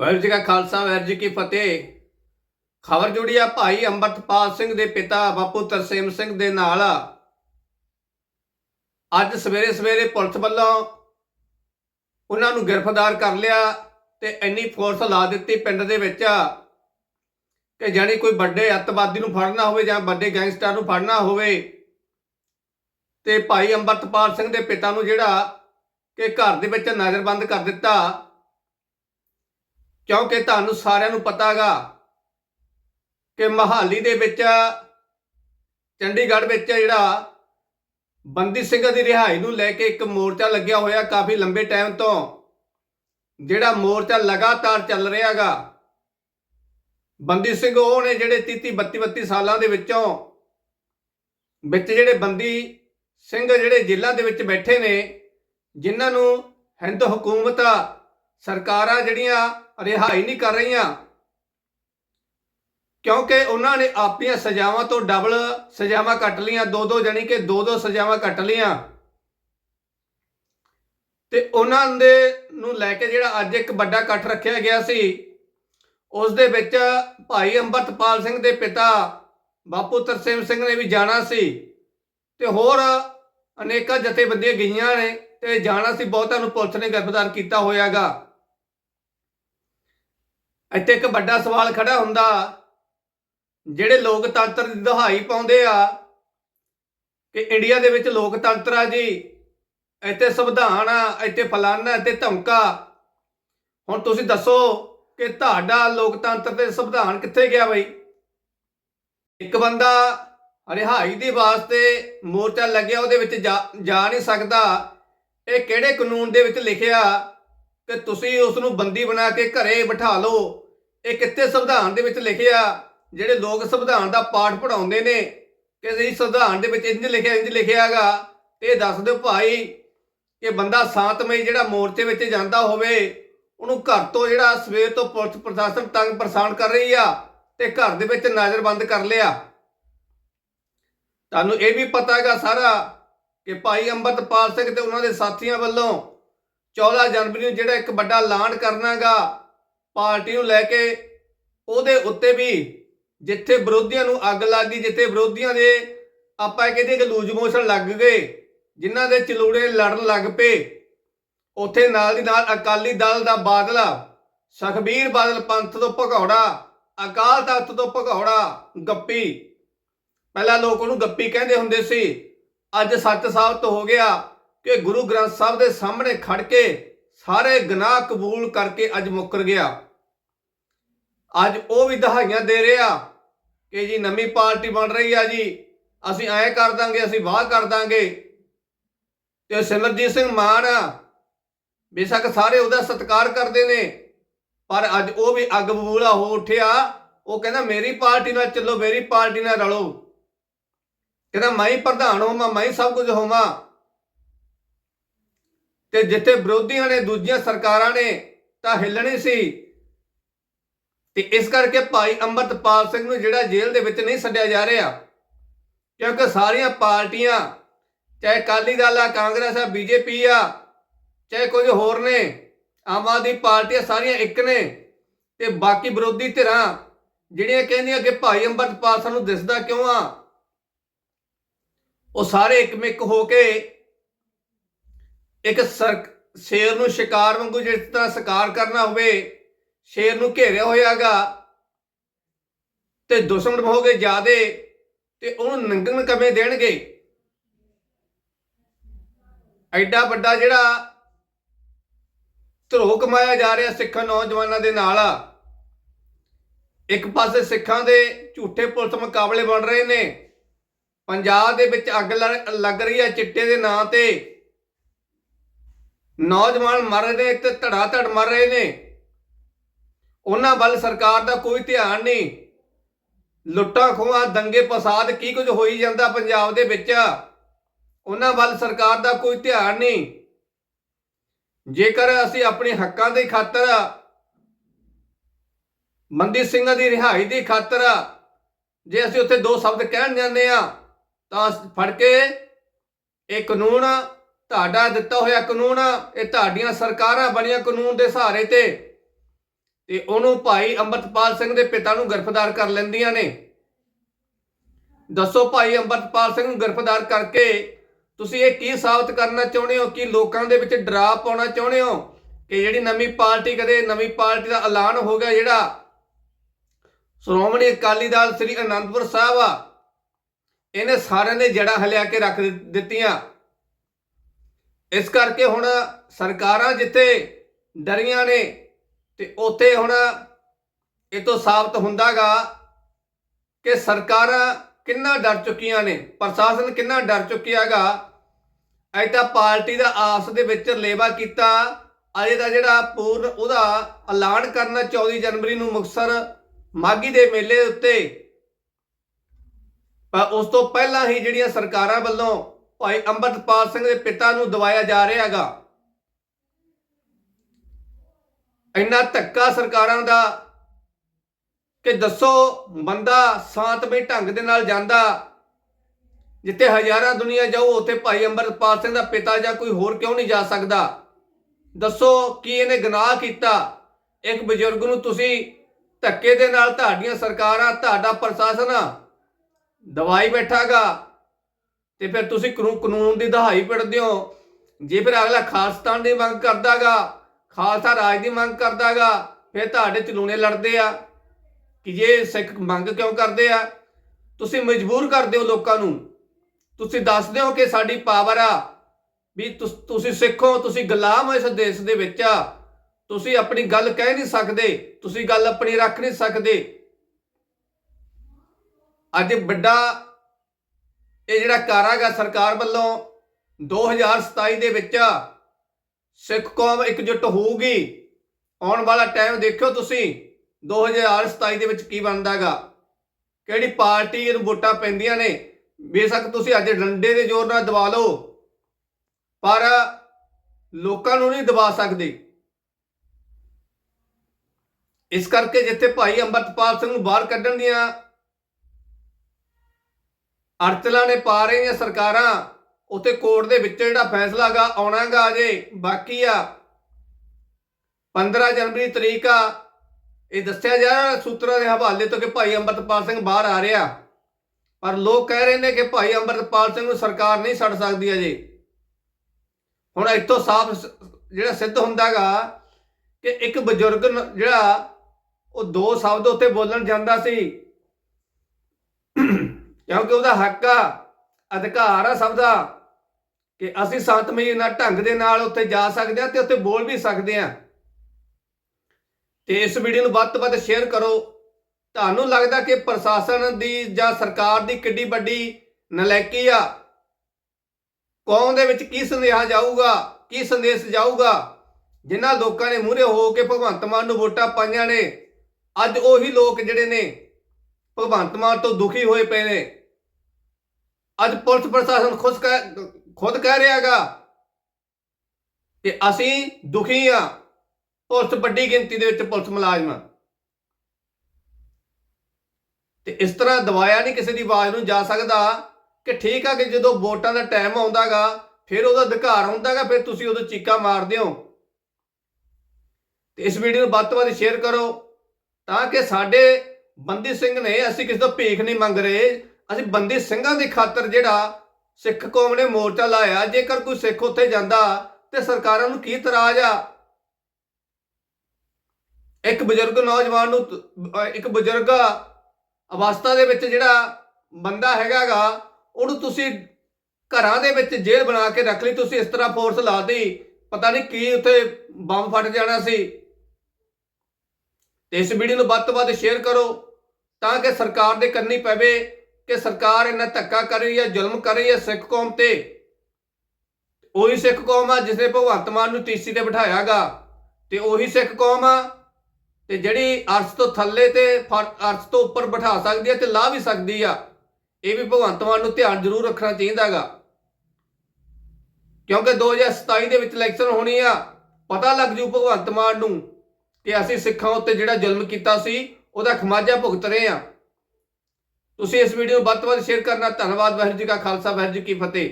ਵਾਹਿਗੁਰੂ ਜੀ ਕਾ ਖਾਲਸਾ, ਵਾਹਿਗੁਰੂ ਜੀ ਕੀ ਫਤਿਹ। ਖਬਰ ਜੁੜੀ ਆ ਭਾਈ ਅੰਮ੍ਰਿਤਪਾਲ ਸਿੰਘ ਦੇ ਪਿਤਾ ਬਾਪੂ ਤਰਸੇਮ ਸਿੰਘ ਦੇ ਨਾਲ। ਅੱਜ ਸਵੇਰੇ ਸਵੇਰੇ ਪੁਲਿਸ ਵੱਲੋਂ ਉਹਨਾਂ ਨੂੰ ਗ੍ਰਿਫਤਾਰ ਕਰ ਲਿਆ ਤੇ ਇੰਨੀ ਫੋਰਸ ਲਾ ਦਿੱਤੀ ਪਿੰਡ ਦੇ ਵਿੱਚ ਕਿ ਜਾਨੀ ਕੋਈ ਵੱਡੇ ਅੱਤਵਾਦੀ ਨੂੰ ਫੜਨਾ ਹੋਵੇ ਜਾਂ ਵੱਡੇ ਗੈਂਗਸਟਰ ਨੂੰ ਫੜਨਾ ਹੋਵੇ। ਤੇ ਭਾਈ ਅੰਮ੍ਰਿਤਪਾਲ ਸਿੰਘ ਦੇ ਪਿਤਾ ਨੂੰ ਜਿਹੜਾ ਕਿ ਘਰ ਦੇ ਵਿੱਚ ਨਜ਼ਰਬੰਦ ਕਰ ਦਿੱਤਾ। ਕਿਉਂਕਿ ਤੁਹਾਨੂੰ ਸਾਰਿਆਂ ਨੂੰ ਪਤਾਗਾ ਕਿ ਮਹਾਲੀ ਦੇ ਵਿੱਚ, ਚੰਡੀਗੜ੍ਹ ਵਿੱਚ ਜਿਹੜਾ ਬੰਦੀ ਸਿੰਘਾਂ ਦੀ ਰਿਹਾਈ ਨੂੰ ਲੈ ਕੇ ਇੱਕ ਮੋਰਚਾ ਲੱਗਿਆ ਹੋਇਆ ਕਾਫੀ ਲੰਬੇ ਟਾਈਮ ਤੋਂ, ਜਿਹੜਾ ਮੋਰਚਾ ਲਗਾਤਾਰ ਚੱਲ ਰਿਹਾਗਾ। ਬੰਦੀ ਸਿੰਘ ਉਹ ਨੇ ਜਿਹੜੇ 30 32 32 ਸਾਲਾਂ ਦੇ ਵਿੱਚੋਂ ਵਿੱਚ ਜਿਹੜੇ ਬੰਦੀ ਸਿੰਘ ਜਿਹੜੇ ਜੇਲ੍ਹਾਂ ਦੇ ਵਿੱਚ ਬੈਠੇ ਨੇ, ਜਿਨ੍ਹਾਂ ਨੂੰ ਹਿੰਦ ਹਕੂਮਤ ਸਰਕਾਰਾਂ ਜਿਹੜੀਆਂ ਰਿਹਾਈ ਨਹੀਂ ਕਰ ਰਹੀਆਂ। ਕਿਉਂਕਿ ਉਹਨਾਂ ਨੇ ਆਪਣੀਆਂ ਸਜ਼ਾਵਾਂ ਤੋਂ ਡਬਲ ਸਜ਼ਾਵਾਂ ਕੱਟ ਲੀਆਂ ਦੋ ਦੋ ਜਾਨੀ ਕਿ ਦੋ ਦੋ ਸਜ਼ਾਵਾਂ ਕੱਟ ਲੀਆਂ ਤੇ ਉਹਨਾਂ ਦੇ ਨੂੰ ਲੈ ਕੇ ਜਿਹੜਾ ਅੱਜ ਇੱਕ ਵੱਡਾ ਇਕੱਠ ਰੱਖਿਆ ਗਿਆ ਸੀ, ਉਸ ਦੇ ਵਿੱਚ ਭਾਈ ਅੰਮ੍ਰਿਤਪਾਲ ਸਿੰਘ ਦੇ ਪਿਤਾ ਬਾਪੂ ਤਰਸੇਮ ਸਿੰਘ ਨੇ ਵੀ ਜਾਣਾ ਸੀ ਤੇ ਹੋਰ ਅਨੇਕਾਂ ਜਥੇਬੰਦੀਆਂ ਗਈਆਂ ਨੇ ਤੇ ਜਾਣਾ ਸੀ। ਬਹੁਤਾਂ ਨੂੰ ਪੁਲਿਸ ਨੇ ਗ੍ਰਿਫਤਾਰ ਕੀਤਾ ਹੋਇਆਗਾ। ਇੱਥੇ ਇੱਕ ਵੱਡਾ ਸਵਾਲ ਖੜਾ ਹੁੰਦਾ, ਜਿਹੜੇ ਲੋਕਤੰਤਰ ਦੀ ਦਹਾਈ ਪਾਉਂਦੇ ਆ, ਕਿ ਇੰਡੀਆ ਦੇ ਵਿੱਚ ਲੋਕਤੰਤਰ ਆ ਜੀ, ਇੱਥੇ ਸੰਵਿਧਾਨ ਆ, ਇੱਥੇ ਫਲਾਨਾ, ਇੱਥੇ ਧਮਕਾ। ਹੁਣ ਤੁਸੀਂ ਦੱਸੋ ਕਿ ਤੁਹਾਡਾ ਲੋਕਤੰਤਰ ਤੇ ਸੰਵਿਧਾਨ ਕਿੱਥੇ ਗਿਆ ਬਈ? ਇੱਕ ਬੰਦਾ ਰਿਹਾਈ ਦੀ ਵਾਸਤੇ ਮੋਰਚਾ ਲੱਗਿਆ, ਉਹਦੇ ਵਿੱਚ ਜਾ ਜਾ ਨਹੀਂ ਸਕਦਾ। ਇਹ ਕਿਹੜੇ ਕਾਨੂੰਨ ਦੇ ਵਿੱਚ ਲਿਖਿਆ ਕਿ ਤੁਸੀਂ ਉਸ ਨੂੰ ਬੰਦੀ ਬਣਾ ਕੇ ਘਰੇ ਬਿਠਾ ਲਓ? ਇਹ ਕਿੱਥੇ ਸੰਵਿਧਾਨ ਦੇ ਵਿੱਚ ਲਿਖਿਆ? ਜਿਹੜੇ ਲੋਕ ਸੰਵਿਧਾਨ ਦਾ ਪਾਠ ਪੜਾਉਂਦੇ ਨੇ, ਕਿ ਇਹ ਸੰਵਿਧਾਨ ਦੇ ਵਿੱਚ ਇੰਜ ਲਿਖਿਆ ਇੰਜ ਲਿਖਿਆਗਾ। ਇਹ ਦੱਸ ਦਿਓ ਭਾਈ ਕਿ ਬੰਦਾ ਸ਼ਾਂਤਮਈ ਜਿਹੜਾ ਮੋਰਚੇ ਵਿੱਚ ਜਾਂਦਾ ਹੋਵੇ, ਉਹਨੂੰ ਘਰ ਤੋਂ ਜਿਹੜਾ ਸਵੇਰ ਤੋਂ ਪੁਲਿਸ ਪ੍ਰਸ਼ਾਸਨ ਤੰਗ ਪਰੇਸ਼ਾਨ ਕਰ ਰਹੀ ਆ ਤੇ ਘਰ ਦੇ ਵਿੱਚ ਨਜ਼ਰਬੰਦ ਕਰ ਲਿਆ। ਤੁਹਾਨੂੰ ਇਹ ਵੀ ਪਤਾ ਹੈਗਾ ਸਾਰਾ ਕਿ ਭਾਈ ਅੰਮ੍ਰਿਤਪਾਲ ਸਿੰਘ ਤੇ ਉਹਨਾਂ ਦੇ ਸਾਥੀਆਂ ਵੱਲੋਂ 14 ਜਨਵਰੀ ਨੂੰ ਜਿਹੜਾ ਇੱਕ ਵੱਡਾ ਐਲਾਨ ਕਰਨਾਗਾ ਪਾਰਟੀ ਨੂੰ ਲੈ ਕੇ ਉਹਦੇ ਉੱਤੇ ਵੀ ਜਿੱਥੇ ਵਿਰੋਧੀਆਂ ਨੂੰ ਅੱਗ ਲੱਗ ਗਈ, ਜਿੱਥੇ ਵਿਰੋਧੀਆਂ ਦੇ ਆਪਾਂ ਕਹਿੰਦੇ ਕਿ ਲੂਜ ਮੋਸ਼ਨ ਲੱਗ ਗਏ, ਜਿਨ੍ਹਾਂ ਦੇ ਚਲੂੜੇ ਲੜਨ ਲੱਗ ਪਏ, ਉੱਥੇ ਨਾਲ ਦੀ ਨਾਲ ਅਕਾਲੀ ਦਲ ਦਾ ਬਾਦਲਾ, ਸੁਖਬੀਰ ਬਾਦਲ ਪੰਥ ਤੋਂ ਭਗੌੜਾ, ਅਕਾਲ ਤਖਤ ਤੋਂ ਭਗੌੜਾ, ਗੱਪੀ। ਪਹਿਲਾਂ ਲੋਕ ਉਹਨੂੰ ਗੱਪੀ ਕਹਿੰਦੇ ਹੁੰਦੇ ਸੀ। ਅੱਜ ਸੱਚ ਸਾਬਤ ਹੋ ਗਿਆ ਕਿ ਗੁਰੂ ਗ੍ਰੰਥ ਸਾਹਿਬ ਦੇ ਸਾਹਮਣੇ ਖੜ ਕੇ ਸਾਰੇ ਗੁਨਾਹ ਕਬੂਲ ਕਰਕੇ ਅੱਜ ਮੁੱਕਰ ਗਿਆ। ਅੱਜ ਉਹ ਵੀ ਦਹਾਈਆਂ ਦੇ ਰਿਹਾ ਕਿ ਜੀ ਨਵੀਂ ਪਾਰਟੀ ਬਣ ਰਹੀ ਆ ਜੀ। ਅਸੀਂ ਐ ਕਰ ਦਾਂਗੇ, ਅਸੀਂ ਵਾਹ ਕਰ ਦਾਂਗੇ। ਤੇ ਸਿਮਰਜੀਤ ਸਿੰਘ ਮਾਨ ਬੇਸ਼ੱਕ ਸਾਰੇ ਉਹਦਾ ਸਤਿਕਾਰ ਕਰਦੇ ਨੇ, ਪਰ ਅੱਜ ਉਹ ਵੀ ਅੱਗ ਬਬੂਲਾ ਹੋ ਉੱਠਿਆ। ਉਹ ਕਹਿੰਦਾ, ਮੇਰੀ ਪਾਰਟੀ ਨਾਲ ਚੱਲੋ, ਮੇਰੀ ਪਾਰਟੀ ਨਾਲ ਰਲੋ। ਕਹਿੰਦਾ, ਮੈਂ ਹੀ ਪ੍ਰਧਾਨ ਹੋਵਾਂ, ਮੈਂ ਹੀ ਸਭ ਕੁਝ ਹੋਵਾਂ। ਤੇ ਜਿੱਥੇ ਵਿਰੋਧੀਆਂ ਨੇ, ਦੂਜੀਆਂ ਸਰਕਾਰਾਂ ਨੇ ਤਾਂ ਹਿੱਲਣੀ ਸੀ। ਤੇ ਇਸ ਕਰਕੇ ਭਾਈ ਅੰਮ੍ਰਿਤਪਾਲ ਸਿੰਘ ਨੂੰ ਜਿਹੜਾ ਜੇਲ੍ਹ ਦੇ ਵਿੱਚ ਨਹੀਂ ਛੱਡਿਆ ਜਾ ਰਿਹਾ, ਕਿਉਂਕਿ ਸਾਰੀਆਂ ਪਾਰਟੀਆਂ, ਚਾਹੇ ਅਕਾਲੀ ਦਲ ਆ, ਕਾਂਗਰਸ ਆ, ਬੀਜੇਪੀ ਆ, ਚਾਹੇ ਕੁਝ ਹੋਰ ਨੇ, ਆਮ ਆਦਮੀ ਪਾਰਟੀਆਂ ਸਾਰੀਆਂ ਇੱਕ ਨੇ, ਤੇ ਬਾਕੀ ਵਿਰੋਧੀ ਧਿਰਾਂ ਜਿਹੜੀਆਂ ਕਹਿੰਦੀਆਂ ਕਿ ਭਾਈ ਅੰਮ੍ਰਿਤਪਾਲ ਸਾਨੂੰ ਦਿਸਦਾ ਕਿਉਂ ਆ, ਉਹ ਸਾਰੇ ਇੱਕਮਿਕ ਹੋ ਕੇ ਇੱਕ ਸਰ- ਸ਼ੇਰ ਨੂੰ ਸ਼ਿਕਾਰ ਵਾਂਗੂ ਜਿਸ ਤਰ੍ਹਾਂ ਸ਼ਿਕਾਰ ਕਰਨਾ ਹੋਵੇ ਸ਼ੇਰ ਨੂੰ ਘੇਰਿਆ ਹੋਇਆਗਾ ਤੇ ਦੁਸ਼ਮਣ ਹੋ ਗਏ ਜਿਆਦੇ ਤੇ ਉਹਨੂੰ ਨੰਗਣ ਕਵੇਂ ਦੇਣਗੇ। ਐਡਾ ਵੱਡਾ ਜਿਹੜਾ ਧਰੋ ਕਮਾਇਆ ਜਾ ਰਿਹਾ ਸਿੱਖਾਂ ਨੌਜਵਾਨਾਂ ਦੇ ਨਾਲ ਇੱਕ ਪਾਸੇ ਸਿੱਖਾਂ ਦੇ ਝੂਠੇ ਪੁਲਿਸ ਮੁਕਾਬਲੇ ਬਣ ਰਹੇ ਨੇ। ਪੰਜਾਬ ਦੇ ਵਿੱਚ ਅੱਗ ਲੜ- ਲੱਗ ਰਹੀ ਹੈ ਚਿੱਟੇ ਦੇ ਨਾਂ ਤੇ। ਨੌਜਵਾਨ ਮਰ ਰਹੇ ਨੇ ਤੇ ਧੜਾ ਧੜ ਮਰ ਰਹੇ ਨੇ। ਉਹਨਾਂ ਵੱਲ ਸਰਕਾਰ ਦਾ ਕੋਈ ਧਿਆਨ ਨਹੀਂ। ਲੁੱਟਾਂ ਖੋਹਾਂ, ਦੰਗੇ ਫਸਾਦ ਕੀ ਕੁਝ ਹੋਈ ਜਾਂਦਾ ਪੰਜਾਬ ਦੇ ਵਿੱਚ? ਉਹਨਾਂ ਵੱਲ ਸਰਕਾਰ ਦਾ ਕੋਈ ਧਿਆਨ ਨਹੀਂ। ਜੇਕਰ ਅਸੀਂ ਆਪਣੇ ਹੱਕਾਂ ਦੇ ਖਾਤਰ ਮੰਦੀ ਸਿੰਘਾਂ ਦੀ ਰਿਹਾਈ ਦੀ ਖਾਤਰ, ਜੇ ਅਸੀਂ ਉੱਥੇ ਦੋ ਸ਼ਬਦ ਕਹਿਣ ਜਾਂਦੇ ਆ ਤਾਂ ਫੜ ਕੇ ਇਹ ਕਾਨੂੰਨ ਤੁਹਾਡਾ ਦਿੱਤਾ ਹੋਇਆ ਕਾਨੂੰਨ, ਇਹ ਤੁਹਾਡੀਆਂ ਸਰਕਾਰਾਂ ਬਣੀਆਂ ਕਾਨੂੰਨ ਦੇ ਸਹਾਰੇ ਤੇ ਤੇ ਉਹਨੂੰ ਭਾਈ ਅੰਮ੍ਰਿਤਪਾਲ ਸਿੰਘ ਦੇ ਪਿਤਾ ਨੂੰ ਗ੍ਰਿਫਤਾਰ ਕਰ ਲੈਂਦੀਆਂ ਨੇ। ਦੱਸੋ ਭਾਈ ਅੰਮ੍ਰਿਤਪਾਲ ਸਿੰਘ ਨੂੰ ਗ੍ਰਿਫਤਾਰ ਕਰਕੇ ਤੁਸੀਂ ਇਹ ਕੀ ਸਾਬਤ ਕਰਨਾ ਚਾਹੁੰਦੇ ਹੋ? ਕਿ ਲੋਕਾਂ ਦੇ ਵਿੱਚ ਡਰਾ ਪਾਉਣਾ ਚਾਹੁੰਦੇ ਹੋ? ਕਿ ਜਿਹੜੀ ਨਵੀਂ ਪਾਰਟੀ ਕਦੇ ਨਵੀਂ ਪਾਰਟੀ ਦਾ ਐਲਾਨ ਹੋ ਗਿਆ ਜਿਹੜਾ ਸ਼੍ਰੋਮਣੀ ਅਕਾਲੀ ਦਲ ਸ੍ਰੀ ਅਨੰਦਪੁਰ ਸਾਹਿਬ ਆ, ਇਹਨੇ ਸਾਰਿਆਂ ਨੇ ਜੜਾ ਹਲਿਆ ਕੇ ਰੱਖ ਦਿੱਤੀਆਂ। ਇਸ ਕਰਕੇ ਹੁਣ ਸਰਕਾਰਾਂ ਜਿੱਥੇ ਡਰੀਆਂ ਨੇ ਤੇ ਉੱਥੇ ਹੁਣ ਇਹ ਤੋਂ ਸਾਬਤ ਹੁੰਦਾਗਾ ਕਿ ਸਰਕਾਰਾਂ ਕਿੰਨਾ ਡਰ ਚੁੱਕੀਆਂ ਨੇ, ਪ੍ਰਸ਼ਾਸਨ ਕਿੰਨਾ ਡਰ ਚੁੱਕਿਆਗਾ। ਅਜੇ ਤਾਂ ਪਾਰਟੀ ਦਾ ਆਪਸ ਦੇ ਵਿੱਚ ਲੇਵਾ ਕੀਤਾ। ਅਜੇ ਦਾ ਜਿਹੜਾ ਪੂਰਨ ਉਹਦਾ ਐਲਾਨ ਕਰਨਾ 24 ਜਨਵਰੀ ਨੂੰ ਮੁਕਤਸਰ ਮਾਗੀ ਦੇ ਮੇਲੇ ਉੱਤੇ। ਪਰ ਉਸ ਤੋਂ ਪਹਿਲਾਂ ਹੀ ਜਿਹੜੀਆਂ ਸਰਕਾਰਾਂ ਵੱਲੋਂ ਭਾਈ ਅੰਮ੍ਰਿਤਪਾਲ ਸਿੰਘ ਦੇ ਪਿਤਾ ਨੂੰ ਦਵਾਇਆ ਜਾ ਰਿਹਾਗਾ। ਇੰਨਾ ਧੱਕਾ ਸਰਕਾਰਾਂ ਦਾ ਕਿ ਦੱਸੋ ਬੰਦਾ ਸ਼ਾਂਤਮਈ ਢੰਗ ਦੇ ਨਾਲ ਜਾਂਦਾ, ਜਿੱਥੇ ਹਜ਼ਾਰਾਂ ਦੁਨੀਆ ਜਾਊ, ਉੱਥੇ ਭਾਈ ਅੰਮ੍ਰਿਤਪਾਲ ਸਿੰਘ ਦਾ ਪਿਤਾ ਜਾਂ ਕੋਈ ਹੋਰ ਕਿਉਂ ਨਹੀਂ ਜਾ ਸਕਦਾ? ਦੱਸੋ ਕੀ ਇਹਨੇ ਗੁਨਾਹ ਕੀਤਾ? ਇੱਕ ਬਜ਼ੁਰਗ ਨੂੰ ਤੁਸੀਂ ਧੱਕੇ ਦੇ ਨਾਲ ਤੁਹਾਡੀਆਂ ਸਰਕਾਰਾਂ, ਤੁਹਾਡਾ ਪ੍ਰਸ਼ਾਸਨ ਦਵਾਈ ਬੈਠਾਗਾ ਤੇ ਫਿਰ ਤੁਸੀਂ ਕਾਨੂੰਨ ਕਾਨੂੰਨ ਦੀ ਦਹਾਈ ਪਿੜਦੇ ਹੋ। ਜੇ ਫਿਰ ਅਗਲਾ ਖਾਲਸਤਾਨ ਦੀ ਮੰਗ ਕਰਦਾਗਾ ਖਾਲਸਾ ਰਾਜ ਦੀ ਮੰਗ ਕਰਦਾਗਾ, ਫਿਰ ਤੁਹਾਡੇ ਚਲੂਣੇ ਲੜਦੇ ਆ। ਕਿ ਜੇ ਸਿੱਖ ਮੰਗ ਕਿਉਂ ਕਰਦੇ ਆ? ਤੁਸੀਂ ਮਜਬੂਰ ਕਰਦੇ ਹੋ ਲੋਕਾਂ ਨੂੰ। ਤੁਸੀਂ ਦੱਸਦੇ ਹੋ ਕਿ ਸਾਡੀ ਪਾਵਰ ਆ, ਵੀ ਤੁਸੀਂ ਸਿੱਖੋ ਤੁਸੀਂ ਗੁਲਾਮ ਹੋ ਇਸ ਦੇਸ਼ ਦੇ ਵਿੱਚ ਆ। ਤੁਸੀਂ ਆਪਣੀ ਗੱਲ ਕਹਿ ਨਹੀਂ ਸਕਦੇ, ਤੁਸੀਂ ਗੱਲ ਆਪਣੀ ਰੱਖ ਨਹੀਂ ਸਕਦੇ। ਅੱਜ ਵੱਡਾ ਇਹ ਜਿਹੜਾ ਕਾਰਾਗਾ ਸਰਕਾਰ ਵੱਲੋਂ 2027 ਦੇ ਵਿੱਚ ਸਿੱਖ ਕੌਮ ਇਕਜੁੱਟ ਹੋਊਗੀ। ਆਉਣ ਵਾਲਾ ਟਾਈਮ ਦੇਖਿਓ ਤੁਸੀਂ 2027 ਦੇ ਵਿੱਚ ਕੀ ਬਣਦਾਗਾ ਕਿਹੜੀ ਪਾਰਟੀ ਨੂੰ ਵੋਟਾਂ ਪੈਂਦੀਆਂ ਨੇ? ਬੇਸ਼ੱਕ ਤੁਸੀਂ ਅੱਜ ਡੰਡੇ ਦੇ ਜ਼ੋਰ ਨਾਲ ਦਬਾ ਲਓ, ਪਰ ਲੋਕਾਂ ਨੂੰ ਨਹੀਂ ਦਬਾ ਸਕਦੇ। ਇਸ ਕਰਕੇ ਜਿੱਥੇ ਭਾਈ ਅੰਮ੍ਰਿਤਪਾਲ ਸਿੰਘ ਨੂੰ ਬਾਹਰ ਕੱਢਣ ਦੀਆਂ ਅੜਚਲਾਂ ਨੇ ਪਾ ਰਹੀਆਂ ਸਰਕਾਰਾਂ ਉੱਥੇ ਕੋਰਟ ਦੇ ਵਿੱਚ ਜਿਹੜਾ ਫੈਸਲਾਗਾ ਆਉਣਾਗਾ ਅਜੇ, ਬਾਕੀ ਆ। 15 ਜਨਵਰੀ ਤਰੀਕ ਆ। ਇਹ ਦੱਸਿਆ ਜਾ ਰਿਹਾ ਸੂਤਰਾਂ ਦੇ ਹਵਾਲੇ ਤੋਂ ਕਿ ਭਾਈ ਅੰਮ੍ਰਿਤਪਾਲ ਸਿੰਘ ਬਾਹਰ ਆ ਰਿਹਾ। ਪਰ ਲੋਕ ਕਹਿ ਰਹੇ ਨੇ ਕਿ ਭਾਈ ਅੰਮ੍ਰਿਤਪਾਲ ਸਿੰਘ ਨੂੰ ਸਰਕਾਰ ਨਹੀਂ ਛੱਡ ਸਕਦੀ ਅਜੇ। ਹੁਣ ਇੱਥੋਂ ਸਾਫ਼ ਜਿਹੜਾ ਸਿੱਧ ਹੁੰਦਾਗਾ ਕਿ ਇੱਕ ਬਜ਼ੁਰਗ ਨ- ਜਿਹੜਾ ਉਹ ਦੋ ਸ਼ਬਦ ਉੱਤੇ ਬੋਲਣ ਜਾਂਦਾ ਸੀ। ਕਿਉਂਕਿ ਉਹਦਾ ਹੱਕ ਆ, ਅਧਿਕਾਰ ਆ ਸਭ ਦਾ। ਕਿ ਅਸੀਂ ਸੰਤਮਈ ਨਾਲ ਢੰਗ ਦੇ ਨਾਲ ਉੱਥੇ ਜਾ ਸਕਦੇ ਆ ਤੇ ਉੱਥੇ ਬੋਲ ਵੀ ਸਕਦੇ ਆ ਤੇ ਇਸ ਵੀਡੀਓ ਨੂੰ ਵੱਧ ਤੋਂ ਵੱਧ ਸ਼ੇਅਰ ਕਰੋ। ਤੁਹਾਨੂੰ ਲੱਗਦਾ ਕਿ ਪ੍ਰਸ਼ਾਸਨ ਦੀ ਜਾਂ ਸਰਕਾਰ ਦੀ ਕਿੱਡੀ ਵੱਡੀ ਨਲੈਕੀ ਆ? ਕੌਮ ਦੇ ਵਿੱਚ ਕੀ ਸੰਦੇਸ਼ ਜਾਊਗਾ, ਕੀ ਸੰਦੇਸ਼ ਜਾਊਗਾ? ਜਿਨ੍ਹਾਂ ਲੋਕਾਂ ਨੇ ਮੂਹਰੇ ਹੋ ਕੇ ਭਗਵੰਤ ਮਾਨ ਨੂੰ ਵੋਟਾਂ ਪਾਈਆਂ ਨੇ, ਅੱਜ ਉਹੀ ਲੋਕ ਜਿਹੜੇ ਨੇ ਭਗਵੰਤ ਮਾਨ ਤੋਂ ਦੁਖੀ ਹੋਏ ਪਏ ਨੇ। ਅੱਜ ਪੁਲਿਸ ਪ੍ਰਸ਼ਾਸਨ ਖੁਸ਼ ਕਹਿ ਖੁਦ ਕਹਿ ਰਿਹਾਗਾ ਕਿ ਅਸੀਂ ਦੁਖੀ ਆ ਪੁਲਿਸ ਵੱਡੀ ਗਿਣਤੀ ਦੇ ਵਿੱਚ ਪੁਲਿਸ ਮੁਲਾਜ਼ਮ ਤੇ ਇਸ ਤਰ੍ਹਾਂ ਦਵਾਇਆ ਨਹੀਂ ਕਿਸੇ ਦੀ ਆਵਾਜ਼ ਨੂੰ ਜਾ ਸਕਦਾ ਕਿ ਠੀਕ ਆ ਕਿ ਜਦੋਂ ਵੋਟਾਂ ਦਾ ਟਾਈਮ ਆਉਂਦਾਗਾ, ਫਿਰ ਉਹਦਾ ਅਧਿਕਾਰ ਹੁੰਦਾਗਾ ਫਿਰ ਤੁਸੀਂ ਉਦੋਂ ਚੀਕਾ ਮਾਰਦੇ ਹੋ। ਤੇ ਇਸ ਵੀਡੀਓ ਨੂੰ ਵੱਧ ਤੋਂ ਵੱਧ ਸ਼ੇਅਰ ਕਰੋ ਤਾਂ ਕਿ ਸਾਡੇ ਬੰਦੀ ਸਿੰਘ ਨੇ, ਅਸੀਂ ਕਿਸੇ ਤੋਂ ਭੀਖ ਨਹੀਂ ਮੰਗ ਰਹੇ, ਅਸੀਂ ਬੰਦੀ ਸਿੰਘਾਂ ਦੀ ਖਾਤਰ ਜਿਹੜਾ ਸਿੱਖ ਕੌਮ ਨੇ ਮੋਰਚਾ ਲਾਇਆ, ਜੇਕਰ ਕੋਈ ਸਿੱਖ ਉੱਥੇ ਜਾਂਦਾ ਤੇ ਸਰਕਾਰਾਂ ਨੂੰ ਕੀ ਇਤਰਾਜ਼ ਆ? ਇੱਕ ਬਜ਼ੁਰਗ ਨੌਜਵਾਨ ਨੂੰ ਇੱਕ ਬਜ਼ੁਰਗ ਅਵਸਥਾ ਦੇ ਵਿੱਚ ਜਿਹੜਾ ਬੰਦਾ ਹੈਗਾਗਾ, ਉਹਨੂੰ ਤੁਸੀਂ ਘਰਾਂ ਦੇ ਵਿੱਚ ਜੇਲ੍ਹ ਬਣਾ ਕੇ ਰੱਖ ਲਈ, ਤੁਸੀਂ ਇਸ ਤਰ੍ਹਾਂ ਫੋਰਸ ਲਾ ਲਾਤੀ ਪਤਾ ਨਹੀਂ ਕੀ ਉੱਥੇ ਬੰਬ ਫਟ ਜਾਣਾ ਸੀ। ਤੇ ਇਸ ਵੀਡੀਓ ਨੂੰ ਵੱਧ ਤੋਂ ਵੱਧ ਸ਼ੇਅਰ ਕਰੋ, ਤਾਂ ਕਿ ਸਰਕਾਰ ਦੇ ਕੰਨੀ ਪਵੇ। ਕਿ ਸਰਕਾਰ ਇਹਨਾਂ ਧੱਕਾ ਕਰ ਰਹੀ ਹੈ, ਜ਼ੁਲਮ ਕਰ ਰਹੀ ਹੈ ਸਿੱਖ ਕੌਮ ਤੇ। ਉਹੀ ਸਿੱਖ ਕੌਮ ਆ ਜਿਸਨੇ ਭਗਵੰਤ ਮਾਨ ਨੂੰ ਤੀਸੀ ਤੇ ਬਿਠਾਇਆਗਾ। ਤੇ ਉਹੀ ਸਿੱਖ ਕੌਮ ਆ, ਤੇ ਜਿਹੜੀ ਅਰਥ ਤੋਂ ਥੱਲੇ ਤੇ ਅਰਥ ਤੋਂ ਉੱਪਰ ਬਿਠਾ ਸਕਦੀ ਹੈ ਤੇ ਲਾ ਵੀ ਸਕਦੀ ਆ। ਇਹ ਵੀ ਭਗਵੰਤ ਮਾਨ ਨੂੰ ਧਿਆਨ ਜ਼ਰੂਰ ਰੱਖਣਾ ਚਾਹੀਦਾਗਾ। ਕਿਉਂਕਿ 2027 ਦੇ ਵਿੱਚ ਇਲੈਕਸ਼ਨ ਹੋਣੀ ਆ, ਪਤਾ ਲੱਗ ਜੂ ਭਗਵੰਤ ਮਾਨ ਨੂੰ ਕਿ ਅਸੀਂ ਸਿੱਖਾਂ ਉੱਤੇ ਜਿਹੜਾ ਜ਼ੁਲਮ ਕੀਤਾ ਸੀ, ਉਹਦਾ ਖਮਾਜਾ ਭੁਗਤ ਰਹੇ ਆ। ਤੁਸੀਂ ਇਸ ਵੀਡੀਓ ਨੂੰ ਵੱਧ ਤੋਂ ਵੱਧ ਸ਼ੇਅਰ ਕਰਨਾ। ਧੰਨਵਾਦ, ਵਾਹਿਗੁਰੂ ਜੀ ਕਾ ਖਾਲਸਾ, ਵਾਹਿਗੁਰੂ ਜੀ ਕੀ ਫਤਿਹ।